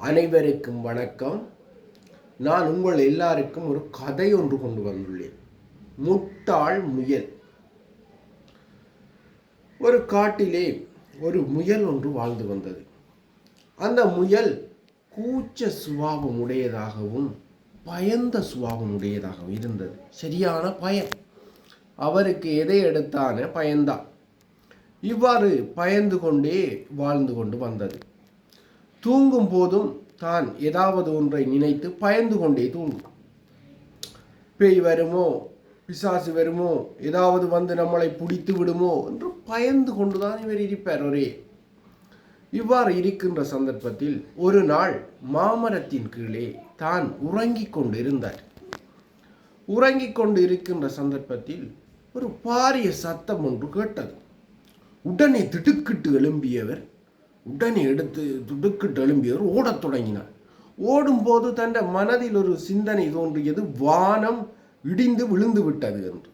அனைவருக்கும் வணக்கம். நான் உங்கள் எல்லாருக்கும் ஒரு கதை ஒன்று கொண்டு வந்துள்ளேன். முட்டாள் முயல். ஒரு காட்டிலே ஒரு முயல் ஒன்று வாழ்ந்து வந்தது. அந்த முயல் கூச்ச சுபாவம் உடையதாகவும் பயந்த சுபாவம் உடையதாகவும் இருந்தது. சரியான பயம் அவருக்கு எதை எடுத்தான பயந்தான் இவ்வாறு பயந்து கொண்டே வாழ்ந்து கொண்டு வந்தது. தூங்கும் போதும் தான் ஏதாவது ஒன்றை நினைத்து பயந்து கொண்டே தூங்கும். பேய் வருமோ பிசாசு வருமோ ஏதாவது வந்து நம்மளை பிடித்து விடுமோ என்று பயந்து கொண்டுதான் இவர் இருப்பார் ஒரே. இவ்வாறு இருக்கின்ற சந்தர்ப்பத்தில் ஒரு நாள் மாமரத்தின் கீழே தான் உறங்கிக் கொண்டிருந்தார். உறங்கிக் கொண்டு இருக்கின்ற சந்தர்ப்பத்தில் ஒரு பாரிய சத்தம் ஒன்று கேட்டது. உடனே திடுக்கிட்டு எழும்பியவர் உடனே எடுத்து துடுக்கு எழும்பியவர் ஓடத் தொடங்கினார். ஓடும்போது தன் மனதில் ஒரு சிந்தனை தோன்றியது வானம் இடிந்து விழுந்து விட்டது என்று.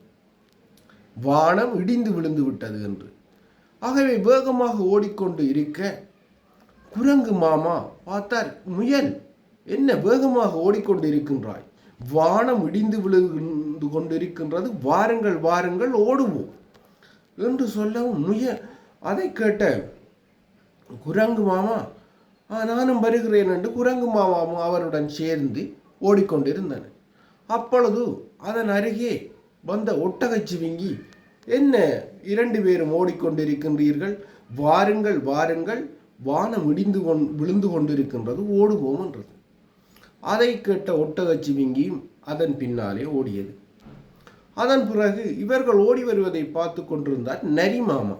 வானம் இடிந்து விழுந்து விட்டது என்று. ஆகவே வேகமாக ஓடிக்கொண்டு இருக்க குரங்கு மாமா பார்த்தார் முயல் என்ன வேகமாக ஓடிக்கொண்டு இருக்கின்றாய்? வானம் இடிந்து விழுந்து கொண்டிருக்கின்றது வாருங்கள் வாருங்கள் ஓடுவோம் என்று சொல்லவும் முயல் அதை கேட்ட குரங்கு மாமா. "ஆ, நானும் வருகிறேன் என்று குரங்கு மாமாவும் அவருடன் சேர்ந்து ஓடிக்கொண்டிருந்தன அப்பொழுது அதன் அருகே வந்த ஒட்டகச்சிவிங்கி என்ன இரண்டு பேரும் ஓடிக்கொண்டிருக்கின்றீர்கள்? வாருங்கள் வாருங்கள். வானம் இடிந்து கொண் விழுந்து கொண்டிருக்கின்றது. ஓடுவோம் என்றது. அதை கேட்ட ஒட்டகச்சிவிங்கியும் அதன் பின்னாலே ஓடியது. அதன் பிறகு இவர்கள் ஓடி வருவதை பார்த்து கொண்டிருந்தார் நரிமாமா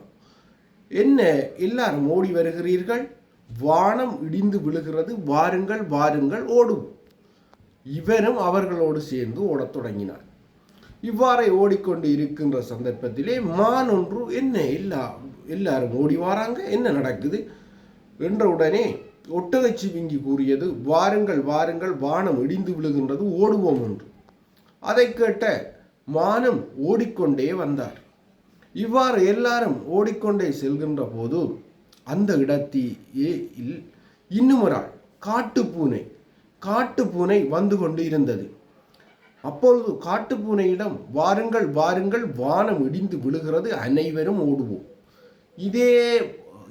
என்ன எல்லாரும் ஓடி வருகிறீர்கள்? வானம் இடிந்து விழுகிறது. வாருங்கள் வாருங்கள் ஓடும். இவரும் அவர்களோடு சேர்ந்து ஓடத் தொடங்கினார். இவ்வாறே ஓடிக்கொண்டு இருக்கின்ற சந்தர்ப்பத்திலே மான் ஒன்று என்ன எல்லா எல்லாரும் ஓடி வாராங்க என்ன நடக்குது? என்ற உடனே ஒட்டகச்சிவிங்கி கூறியது வாருங்கள் வாருங்கள் வானம் இடிந்து விழுகின்றது ஓடுவோம் என்று. அதை கேட்ட மானம் ஓடிக்கொண்டே வந்தார். இவ்வாறு எல்லாரும் ஓடிக்கொண்டே செல்கின்ற போது அந்த இடத்திலே இல் இன்னும் ஒரு ஆள் காட்டுப்பூனை காட்டுப்பூனை வந்து கொண்டு இருந்தது அப்பொழுது காட்டுப்பூனையிடம் வாருங்கள் வாருங்கள் வானம் இடிந்து விழுகிறது அனைவரும் ஓடுவோம். இதே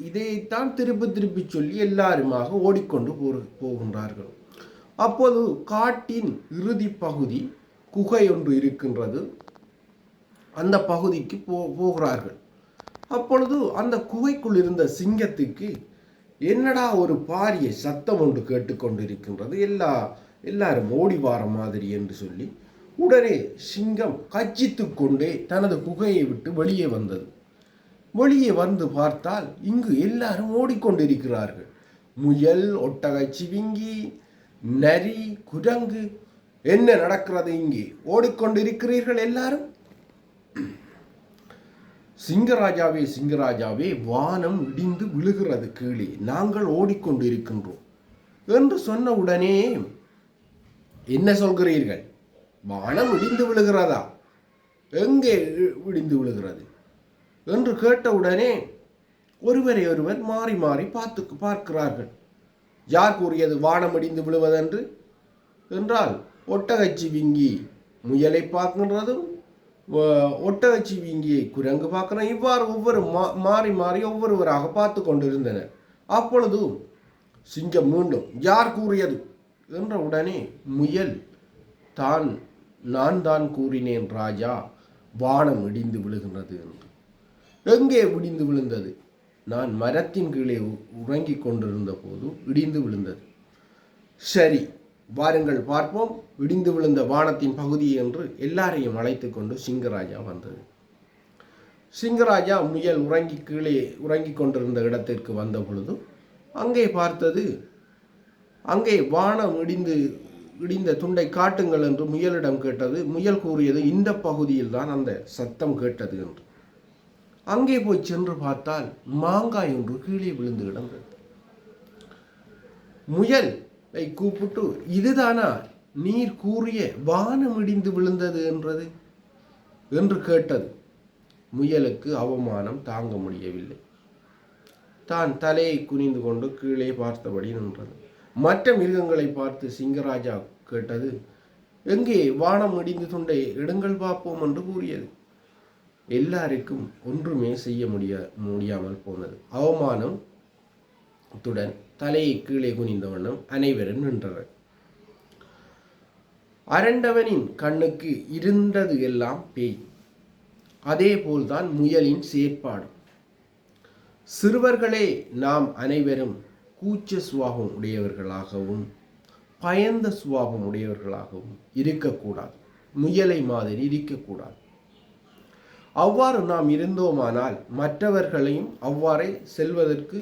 இதைத்தான் திருப்பி திருப்பி சொல்லி எல்லாருமாக ஓடிக்கொண்டு போகின்றார்கள். அப்போது காட்டின் இறுதி பகுதி குகை ஒன்று இருக்கின்றது. அந்த பகுதிக்கு போ போகிறார்கள். அப்பொழுது அந்த குகைக்குள் இருந்த சிங்கத்துக்கு என்னடா ஒரு பாரிய சத்தம் ஒன்று கேட்டுக்கொண்டிருக்கின்றது? எல்லா எல்லாரும் ஓடி வார மாதிரி என்று சொல்லி உடனே சிங்கம் கச்சித்து கொண்டே தனது குகையை விட்டு வெளியே வந்தது. வெளியே வந்து பார்த்தால் இங்கு எல்லாரும் ஓடிக்கொண்டிருக்கிறார்கள். முயல் ஒட்டகச்சிவிங்கி நரி குரங்கு என்ன நடக்கிறது இங்கே? ஓடிக்கொண்டிருக்கிறீர்கள் எல்லாரும்? சிங்கராஜாவே சிங்கராஜாவே வானம் இடிந்து விழுகிறது கீழே. நாங்கள் ஓடிக்கொண்டிருக்கின்றோம். என்று சொன்ன உடனே என்ன சொல்கிறீர்கள்? வானம் இடிந்து விழுகிறதா? எங்கே இடிந்து விழுகிறது? என்று கேட்டவுடனே ஒருவரை ஒருவர் மாறி மாறி பார்த்து பார்க்கிறார்கள். யார் கூறியது வானம் இடிந்து விழுவதென்று? என்றால் ஒட்டகச்சி விங்கி முயலை பார்க்கின்றதும் வ- வச்சு வீங்கியை குரங்கு பார்க்கிறோம் இவ்வாறு ஒவ்வொரு மா மாறி மாறி ஒவ்வொருவராக பார்த்து கொண்டிருந்தனர். அப்பொழுது சிங்கம் மீண்டும் யார் கூறியது? என்ற உடனே முயல். தான் நான் தான் கூறினேன் ராஜா. வானம் இடிந்து விழுகின்றது. என்று. எங்கே இடிந்து விழுந்தது? நான் மரத்தின் கீழே உ- உறங்கிக் கொண்டிருந்த போது இடிந்து விழுந்தது. சரி வாருங்கள் பார்ப்போம். விடிந்து விழுந்த வானத்தின் பகுதி என்று எல்லாரையும் அழைத்து கொண்டு சிங்கராஜா வந்தது. சிங்கராஜா முயல் உறங்கி கீழே உறங்கிக் கொண்டிருந்த இடத்திற்கு வந்த பொழுது அங்கே பார்த்தது அங்கே வானம் இடிந்து இடிந்த துண்டை காட்டுங்கள் என்று முயலிடம் கேட்டது. முயல் கூறியது இந்த பகுதியில் தான் அந்த சத்தம் கேட்டது என்று. அங்கே போய் சென்று பார்த்தால் மாங்காய் ஒன்று கீழே விழுந்து கிடந்தது. முயல் கூப்பிட்டு இதுதானா? நீர் கூறிய வானம் இடிந்து விழுந்தது என்றது? என்று கேட்டது. முயலுக்கு அவமானம் தாங்க முடியவில்லை. தான் தலையை குனிந்து கொண்டு கீழே பார்த்தபடி நின்றது. மற்ற மிருகங்களை பார்த்து சிங்கராஜா கேட்டது எங்கே வானம் இடிந்து துண்டை எடுங்கள் பார்ப்போம் என்று கூறியது. எல்லாருக்கும் ஒன்றுமே செய்ய முடிய முடியாமல் போனது. அவமானம் துடன் தலையை கீழே குனிந்த வண்ணம் அனைவரும் நின்றனர். அரண்டவனின் கண்ணுக்கு இருந்தது எல்லாம் பேய். அதே போல்தான் முயலின் செயற்பாடு சிறுவர்களே நாம் அனைவரும் கூச்ச சுபாவம் உடையவர்களாகவும் பயந்த சுவாபம் உடையவர்களாகவும் இருக்கக்கூடாது. முயலை மாதிரி இருக்கக்கூடாது. அவ்வாறு நாம் இருந்தோமானால் மற்றவர்களையும் அவ்வாறே செல்வதற்கு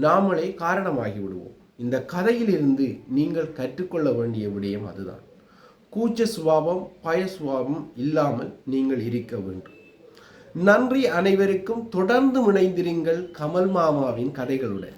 நாமளே காரணமாகி விடுவோம் இந்த கதையிலிருந்து நீங்கள் கற்றுக்கொள்ள வேண்டிய விடயம் அதுதான். கூச்ச சுபாவம் பய சுபாவம் இல்லாமல் நீங்கள் இருக்க வேண்டும். நன்றி அனைவருக்கும். தொடர்ந்து இணைந்திருங்கள் கமல் மாமாவின் கதைகளுடன்.